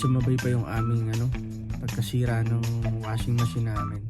Sumabay pa yung aming ano, pagkasira ng washing machine namin.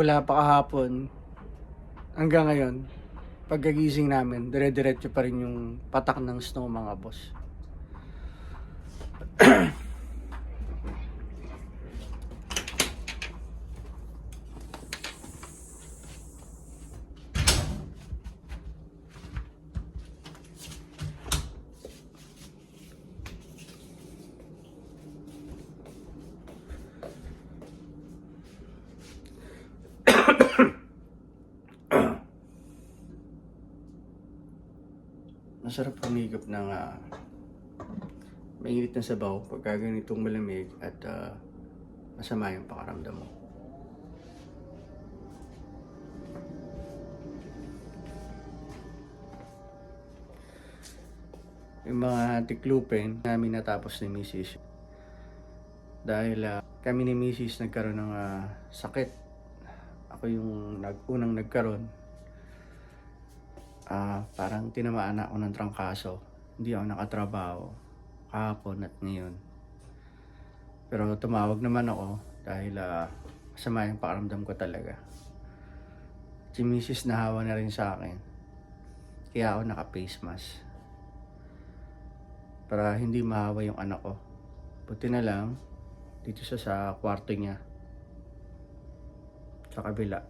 Wala pa kahapon hanggang ngayon pagkagising namin dire-diretso pa rin yung patak ng snow mga boss. Masarap humigop ng uh, mainit na sabaw pagka ganitong malamig at ah, masama yung pakaramdam mo. Yung mga tiklupin namin natapos ni Mrs. Dahil ah, kami ni Mrs. nagkaroon ng ah, sakit. Ako yung nag unang nagkaroon ah parang tinamaan ako ng trangkaso. Hindi ako nakatrabaho kahapon at ngayon. Pero tumawag naman ako dahil ah, masama yung pakaramdam ko talaga. Si Mrs. nahawa na rin sa akin. Kaya ako naka-face mask. Para hindi mahawa yung anak ko. Buti na lang, dito siya sa kwarto niya. Sa kabila.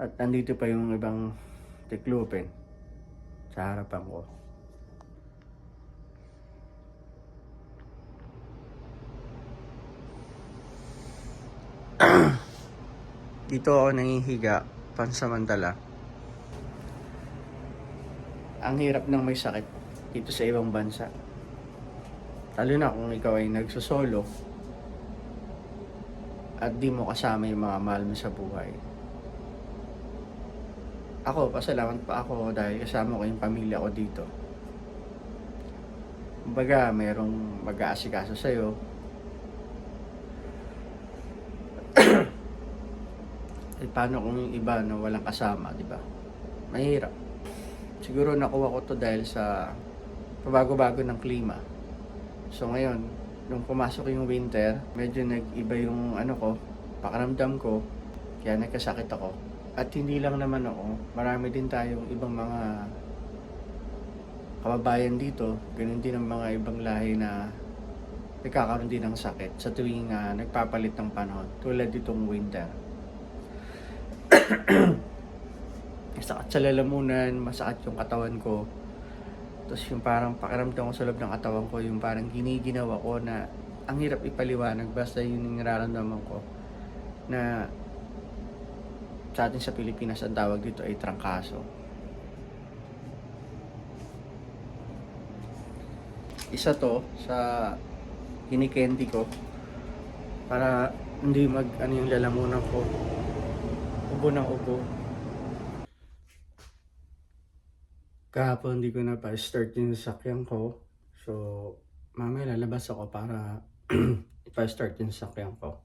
At nandito pa yung ibang tiklupin sa harapan ko. Dito ako nangihiga pansamantala. Ang hirap ng may sakit dito sa ibang bansa. Lalo na kung ikaw ay nagsosolo at di mo kasama yung mga mahal mo sa buhay. Ako, pasalamat pa ako dahil kasama ko yung pamilya ko dito. Kumbaga, merong mag-aasikaso sa'yo. eh, paano kung yung iba na walang kasama, di ba? Mahirap. Siguro nakuha ko to dahil sa pabago-bago ng klima. So ngayon, nung pumasok yung winter, medyo nag-iba yung ano ko, pakaramdam ko, kaya nagkasakit ako. At hindi lang naman ako, marami din tayong ibang mga kababayan dito, ganun din ang mga ibang lahi na nagkakaroon din ng sakit sa tuwing ah, nagpapalit ng panahon, tulad ditong winter. Masakit sa lalamunan, masakit yung katawan ko. Tapos yung parang pakiramdam ko sa loob ng katawan ko, yung parang giniginawa ko na ang hirap ipaliwanag basta yun yung nararamdaman ko na sa atin sa Pilipinas ang tawag dito ay trangkaso. Isa to sa kinikendi ko para hindi mag ano yung lalamunan ko. Ubo ng ubo. Kahapon hindi ko na pa start yung sasakyan ko. So mamaya lalabas ako para ipa-start yung sasakyan ko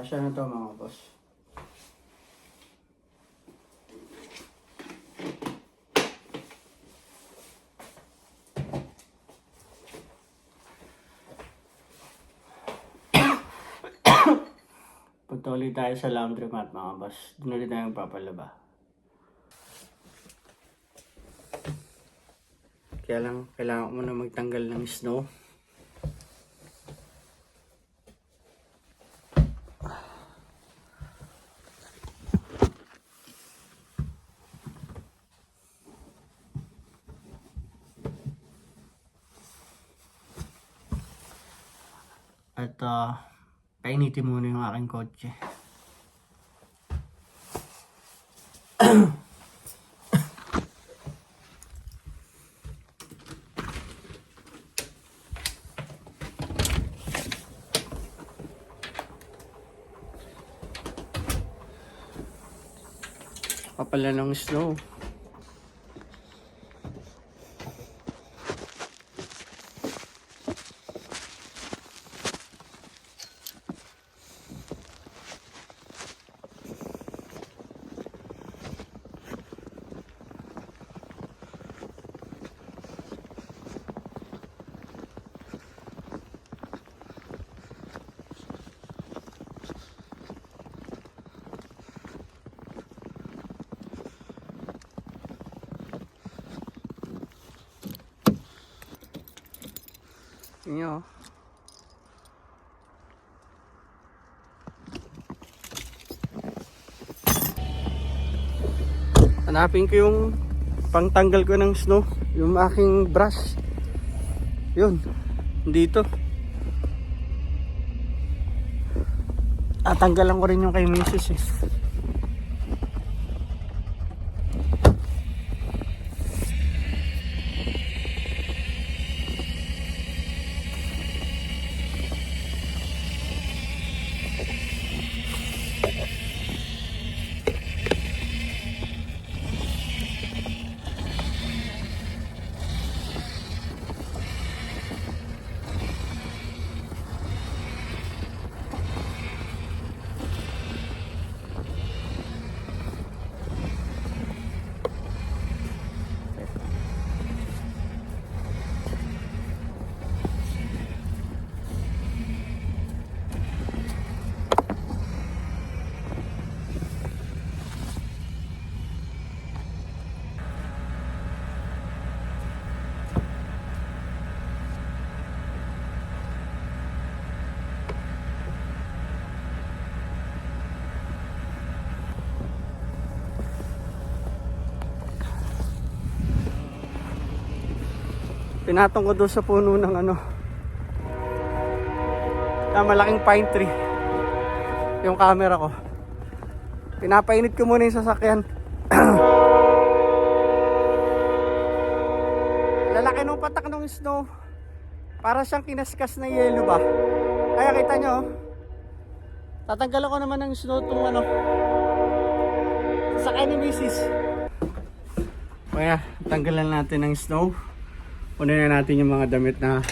Kasya na to mga boss. Punta ulit tayo sa laundromat mga boss. Doon ulit tayo papalaba. Kaya lang, kailangan ko muna magtanggal ng snow. At uh, painitin muna yung aking kotse. Kapala ng snow. Nyo. Hanapin ko yung pangtanggal ko ng snow. Yung aking brush. Yun. Dito. Tatanggalan ko rin yung kay Mrs. Eh. Pinatong ko doon sa puno ng ano. Ah, malaking pine tree. Yung camera ko. Pinapainit ko muna yung sasakyan. Lalaki nung patak ng snow. Para siyang kinaskas na yelo ba? Kaya kita nyo. oh. Tatanggalan ko naman ng snow tong ano. Sasakyan ni Mrs. Kaya, tanggalan natin ng snow. Kunin na natin yung mga damit na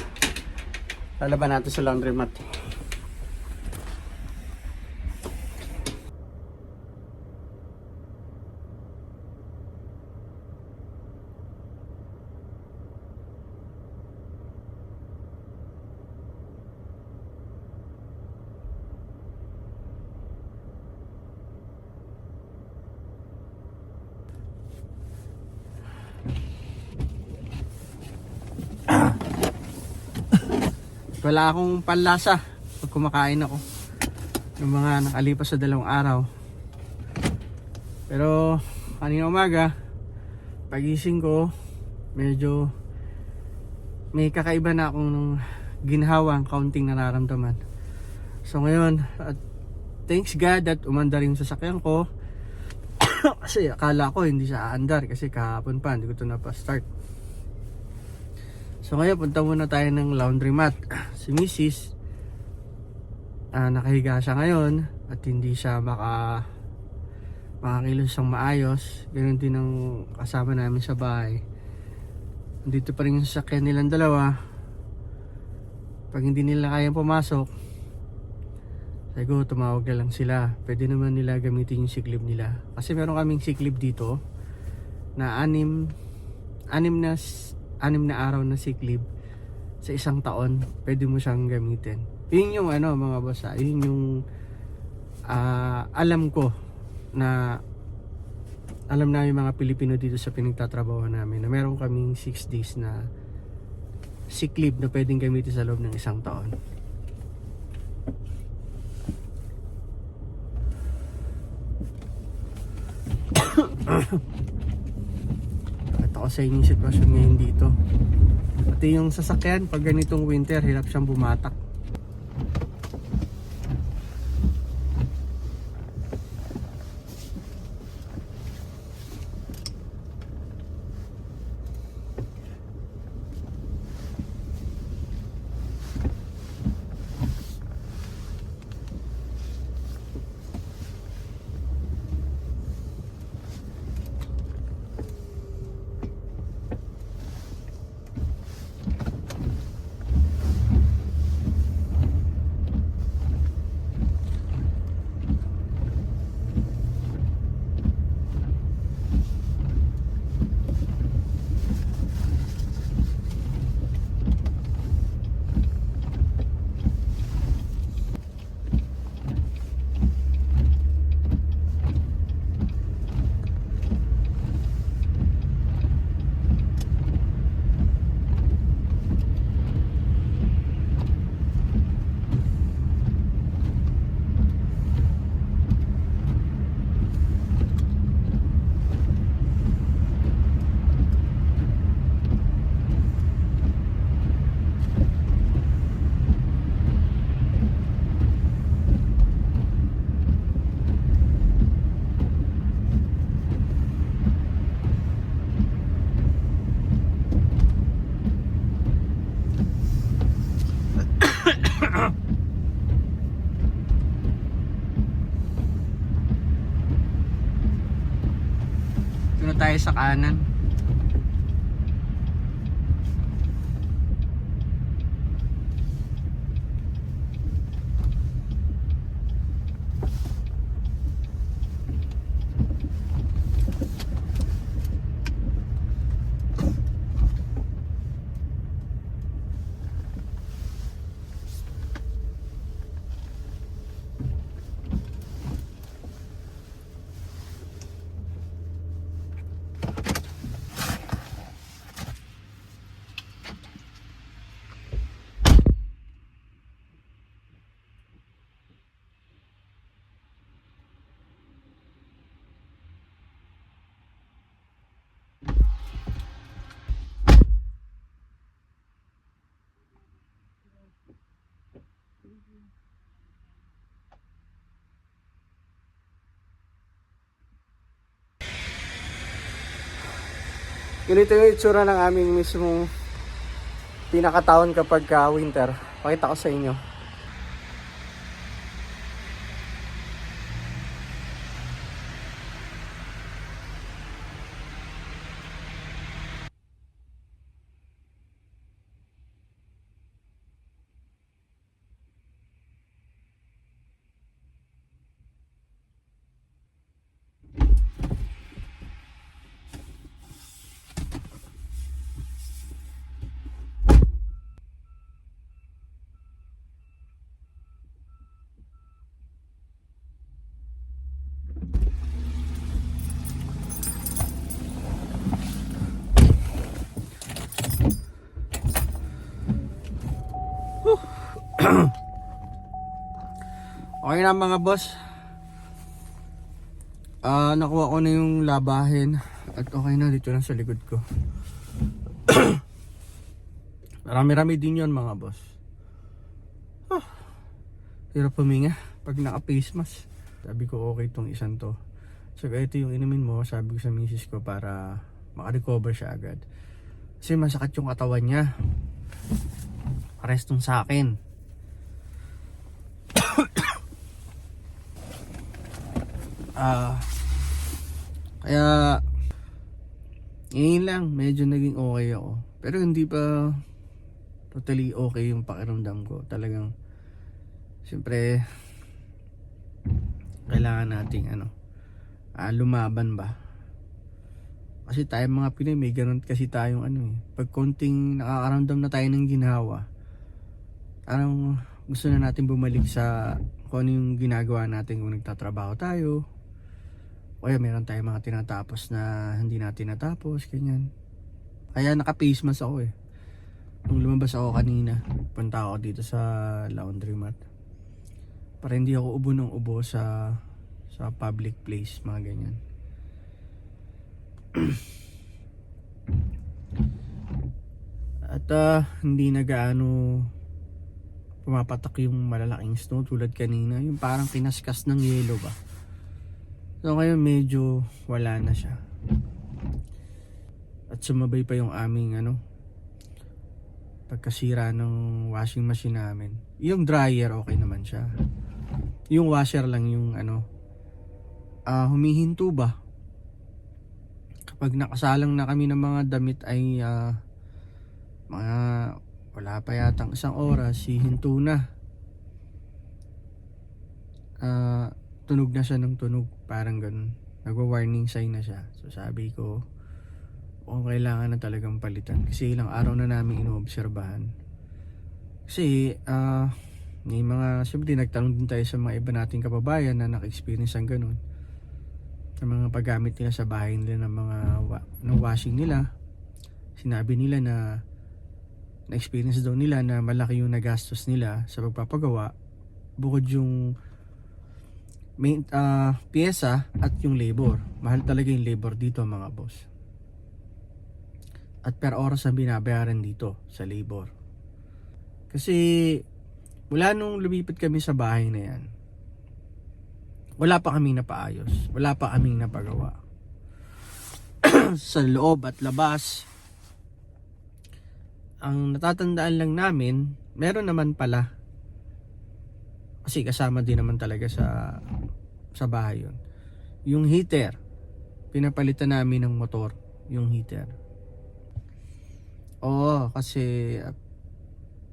lalaban natin sa laundromat. Wala akong panlasa pag kumakain ako ng mga nakalipas sa dalawang araw. Pero kanina umaga, pagising ko, medyo may kakaiba na akong ginhawang kaunting nararamdaman. So ngayon, at thanks God that umandar yung sasakyan ko. kasi akala ko hindi siya aandar kasi kahapon pa, hindi ko ito na-start. So ngayon punta muna tayo ng laundromat. Si Mrs. ah, nakahiga siya ngayon at hindi siya maka makakilos siyang maayos. Ganun din ang kasama namin sa bahay. Dito pa rin yung sasakyan nilang dalawa. Pag hindi nila kayang pumasok, ko, tumawag na lang sila. Pwede naman nila gamitin yung leave nila. Kasi meron kaming leave dito na anim, anim na, anim na araw na sick leave sa isang taon. Pwede mo siyang gamitin. Yun yung ano mga boss ah, yun yung ah, alam ko na alam namin mga Pilipino dito sa pinagtatrabaho namin na meron kaming 6 days na sick leave na pwedeng gamitin sa loob ng isang taon. Ito ko sa inyo sitwasyon ngayon dito. Pati yung sasakyan, pag ganitong winter, hirap siyang bumatak. Tayo sa kanan. Ganito yung itsura ng aming mismong pinakataon kapag ka winter. Pakita ko sa inyo. Okay na mga boss. Ah, nakuha ko na yung labahin at okay na dito na sa likod ko. Marami-rami din yon mga boss. Ah, hirap puminga pag naka-face mask. Sabi ko okay tong isang to. So ito yung inumin mo, sabi ko sa misis ko para makarecover siya agad. Kasi masakit yung katawan niya. Pares tong sa akin. Ah, kaya ngayon lang medyo naging okay ako. Pero hindi pa totally okay yung pakiramdam ko. Talagang siyempre kailangan nating ano, ah, lumaban ba? Kasi tayo mga Pinoy, may ganun kasi tayong ano eh. Pag konting nakakaramdam na tayo ng ginawa, parang gusto na natin bumalik sa kung ano yung ginagawa natin kung nagtatrabaho tayo. O kaya meron tayong mga tinatapos na hindi natin natapos, ganyan. Kaya naka-face mask ako eh. Nung lumabas ako kanina, punta ako dito sa laundromat. Para hindi ako ubo ng ubo sa sa public place, mga ganyan. At ah, hindi na gaano pumapatak yung malalaking snow tulad kanina. Yung parang kinaskas ng yelo ba. So ngayon medyo wala na siya. At sumabay pa yung aming ano pagkasira ng washing machine namin. Yung dryer okay naman siya. Yung washer lang yung ano ah humihinto ba. Kapag nakasalang na kami ng mga damit ay ah, mga wala pa yatang isang oras, hihinto na. Ah, tunog na siya ng tunog, parang ganun. Nagwa-warning sign na siya. So sabi ko, kung kailangan na talagang palitan. Kasi ilang araw na namin inoobserbahan. Kasi, ah, may mga, siyempre nagtanong din tayo sa mga iba nating kababayan na naka-experience ang ganun. Sa mga paggamit nila sa bahay nila ng mga wa- ng washing nila. Sinabi nila na na-experience daw nila na malaki yung nagastos nila sa pagpapagawa bukod yung main, ah, pyesa at yung labor. Mahal talaga yung labor dito mga boss. At per oras ang binabayaran dito sa labor. Kasi mula nung lumipat kami sa bahay na yan, wala pa kaming napaayos. Wala pa kaming napagawa. sa loob at labas, ang natatandaan lang namin, meron naman pala. Kasi kasama din naman talaga sa sa bahay yun. Yung heater, pinapalitan namin ng motor, yung heater. Oo, kasi uh,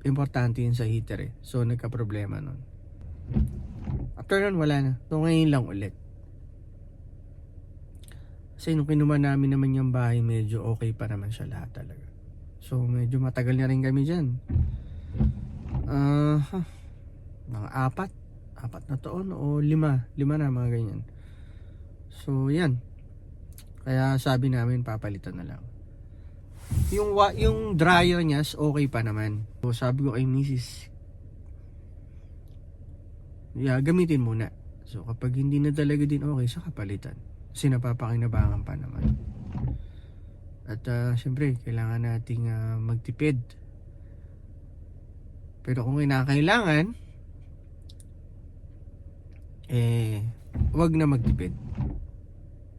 importante yun sa heater eh. So nagka-problema nun. After nun, wala na. So ngayon lang ulit. Kasi nung kinuha namin naman yung bahay, medyo okay pa naman siya lahat talaga. So medyo matagal na rin kami dyan. Ah, huh, mga apat. Apat na taon o lima. Lima na mga ganyan. So yan. Kaya sabi namin papalitan na lang. Yung yung dryer niya okay pa naman. So sabi ko kay Mrs. Yeah, gamitin muna. So kapag hindi na talaga din okay, saka palitan. Kasi napapakinabangan pa naman. At ah, syempre, kailangan nating ah, magtipid. Pero kung kinakailangan, eh, wag na magtipid.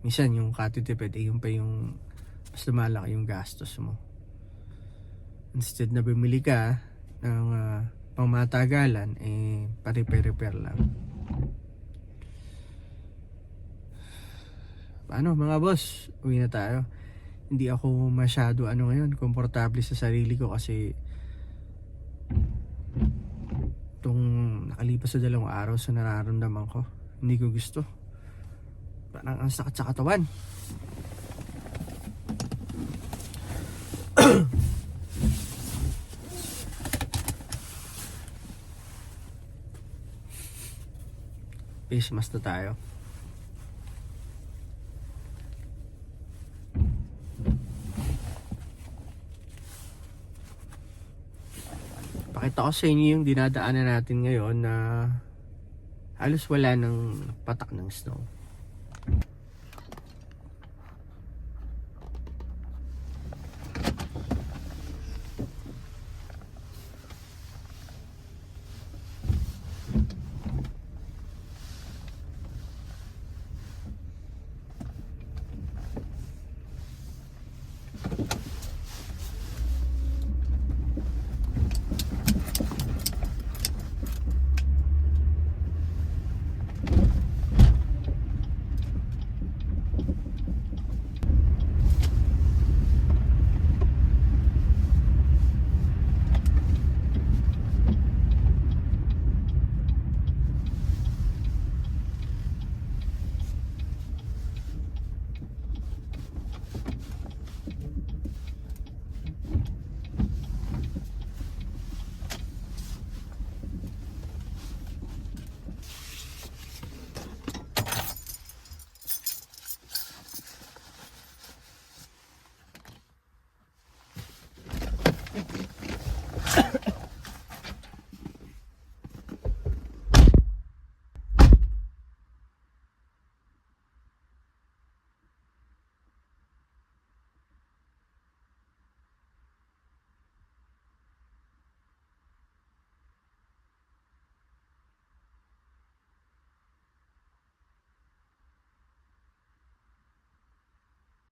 Minsan yung katitipid, eh, yung pa yung mas lumalaki yung gastos mo. Instead na bumili ka ng ah, pangmatagalan, eh, pare-repair lang. Paano mga boss? Uwi na tayo. Hindi ako masyado ano ngayon, komportable sa sarili ko kasi itong nakalipas sa dalawang araw sa nararamdaman ko. Hindi ko gusto. Parang ang sakit sa katawan. Face mask tayo. Pakita ko sa inyo yung dinadaanan natin ngayon na halos wala ng patak ng snow.